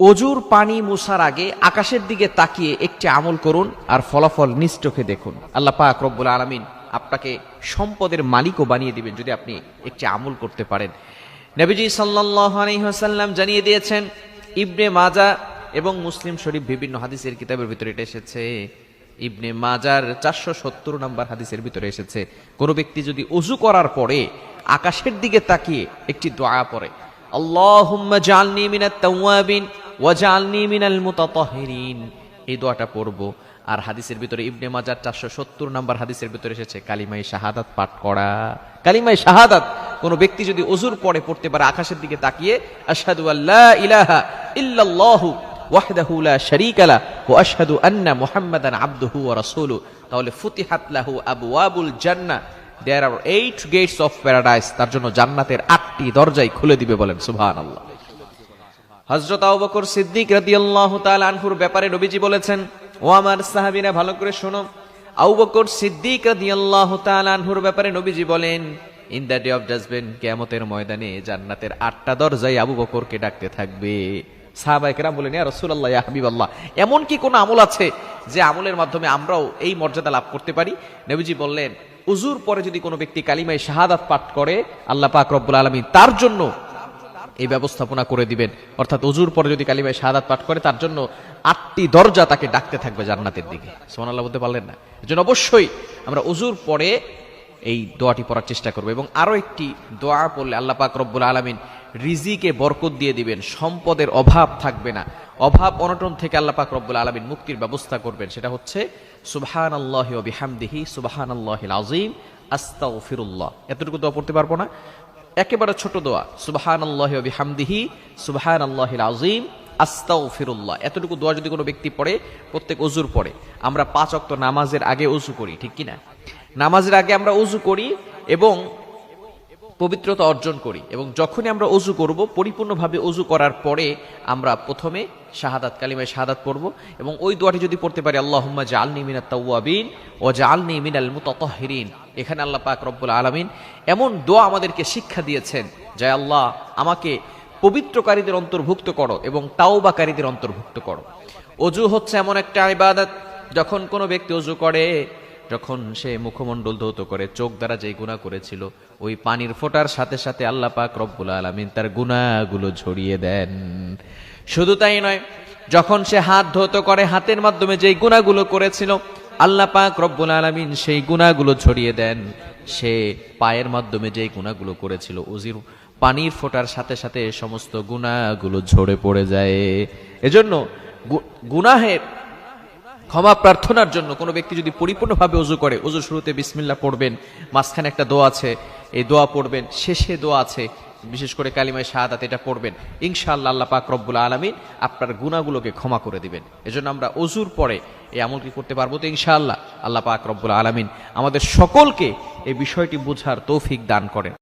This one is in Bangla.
অজুর পানি মুসার আগে আকাশের দিকে তাকিয়ে একটি আমল করুন আর ফলাফল নিজ চোখে দেখুন। আল্লাহ পাক রব্বুল আলমিন আপনাকে সম্পদের মালিকও বানিয়ে দিবেন যদি আপনি একটি আমল করতে পারেন। নবীজি সাল্লাম জানিয়ে দিয়েছেন, ইবনে মাজা এবং মুসলিম শরীফ বিভিন্ন হাদিসের কিতাবের ভিতরে এটা এসেছে। ইবনে মাজার চারশো সত্তর নম্বর হাদিসের ভিতরে এসেছে, কোনো ব্যক্তি যদি অজু করার পরে আকাশের দিকে তাকিয়ে একটি দোয়া পড়ে, আল্লাহুম্মা জালনি মিনাত তাওয়াবিন ওয়া জালনি মিনাল মুতাতাহহিরিন এই দোয়াটা পড়ব। আর হাদিসের ভিতরে ইবনে মাজার চারশো সত্তর নম্বর হাদিসের ভিতরে এসেছে, কালিমাই শাহাদাত পাঠ করা। কালিমাই শাহাদাত, কোনো ব্যক্তি যদি অজুর পরে পড়তে পারে আকাশের দিকে তাকিয়ে, আশহাদু আল্লা ইলাহা ইল্লাল্লাহু ওয়াহদাহু লা শারীকা লা ওয়া আশহাদু আন্না মুহাম্মাদান আবদুহু ওয়া রাসূলুহু। তাহলে ফুতিহাত লাহু আবওয়াবুল জান্নাহ। There are eight gates of paradise তার জন্য জান্নাতের আটটি দরজাই খুলে দিবে বলেন, সুবহানাল্লাহ। হযরত আবু বকর সিদ্দিক রাদিয়াল্লাহু তাআলা আনহুর ব্যাপারে নবীজি বলেছেন, ও আমার সাহাবীরা, ভালো করে শোনো। আউবকর বকর সিদ্দিক রাদিয়াল্লাহু তাআলা আনহুর ব্যাপারে নবীজি বলেন, in the day of judgement, কিয়ামতের ময়দানে জান্নাতের আটটা দরজাই আবু বকরকে ডাকতে থাকবে। সাহাবাইকেরাম বলেন, ইয়া রাসূলুল্লাহ, ইয়া হাবিবাল্লাহ, এমন কি কোন আমল আছে যে আমলের মাধ্যমে আমরাও এই মর্যাদা লাভ করতে পারি? নবীজি বললেন উজুর পরে যদি কোনো ব্যক্তি কালিমায় শাহাদাত পাঠ করে, আল্লাহ পাক রব্বুল আলামিন তার জন্য এই ব্যবস্থাপনা করে দিবেন। অর্থাৎ অজুর পরে যদি কালিমায় শাহাদাত পাঠ করে, তার জন্য আটটি দরজা তাকে ডাকতে থাকবে জান্নাতের দিকে। সোমানাল্লাহ বলতে পারলেন না। এজন্য অবশ্যই আমরা অজুর পরে এই দোয়াটি পড়ার চেষ্টা করব এবং আরও একটি দোয়া পড়লে আল্লাহ পাক রব্বুল আলমিন রিজিকে বরকত দিয়ে দিবেন, সম্পদের অভাব থাকবে না। অভাব অনটন থেকে আল্লাহ পাক রব্বুল আলমিন মুক্তির ব্যবস্থা করবেন, সেটা হচ্ছে সুবহান আল্লাহ বিহামদিহি সুবহান আল্লাহ আজিম আস্তাগফিরুল্লাহ। এতটুকু দোয়া পড়তে পারব না। একেবারে ছোট দোয়া। সুবহান আল্লাহামদিহি সুবহান আল্লাহ আজিম আস্তাগফিরুল্লাহ। এতটুকু দোয়া যদি কোনো ব্যক্তি পড়ে, প্রত্যেক অজুর পড়ে, আমরা পাঁচ অক্ত নামাজের আগে উজু করি, ঠিক কিনা? নামাজের আগে আমরা উজু করি এবং পবিত্রতা অর্জন করি এবং যখনই আমরা অজু করব, পরিপূর্ণভাবে অজু করার পরে আমরা প্রথমে শাহাদাত কালিমায় শাহাদাত পড়ব এবং ওই দোয়াটি যদি পড়তে পারি, আল্লাহুম্মা জাআলনি মিনাত তাওয়াবিন ও জাআলনি মিনাল মুতাতাহহিরিন এখানে আল্লাহ পাক রব্বুল আলামিন এমন দোয়া আমাদেরকে শিক্ষা দিয়েছেন যে, আল্লাহ, আমাকে পবিত্রকারীদের অন্তর্ভুক্ত করো এবং তাওবাকারীদের অন্তর্ভুক্ত করো। অজু হচ্ছে এমন একটা ইবাদত, যখন কোনো ব্যক্তি অজু করে যখন সে মুখমণ্ডল ধৌত করে, চোখ দ্বারা যেই গুণা করেছিল, ওই পানির ফোটার সাথে সাথে আল্লাহ পাক রব্বুল আলমিন তার গুণাগুলো ঝরিয়ে দেন। শুধু তাই নয়, যখন সে হাত ধৌত করে, হাতের মাধ্যমে যেই গুণাগুলো করেছিল, আল্লাহ পাক রব্বুল আলমিন সেই গুণাগুলো ছড়িয়ে দেন। সে পায়ের মাধ্যমে যেই গুণাগুলো করেছিল, উজির পানির ফোটার সাথে সাথে সমস্ত গুণাগুলো ঝরে পড়ে যায়। এজন্য গুনাহের ক্ষমা প্রার্থনার জন্য কোনো ব্যক্তি যদি পরিপূর্ণভাবে অজু করে অজু শুরুতে বিসমিল্লা পড়বেন, মাঝখানে একটা দোয়া আছে, এই দোয়া পড়বেন, শেষে দোয়া আছে, বিশেষ করে কালিমায় শাহাদাত এটা পড়বেন। ইনশাআল্লাহ আল্লাহ পাক রব্বুল আলমিন আপনার গুণাগুলোকে ক্ষমা করে দিবেন। এজন্য আমরা অজুর পরে এই আমলটি করতে পারব তো ইনশাআল্লাহ? আল্লাহ পাক রব্বুল আলমিন আমাদের সকলকে এই বিষয়টি বোঝার তৌফিক দান করেন।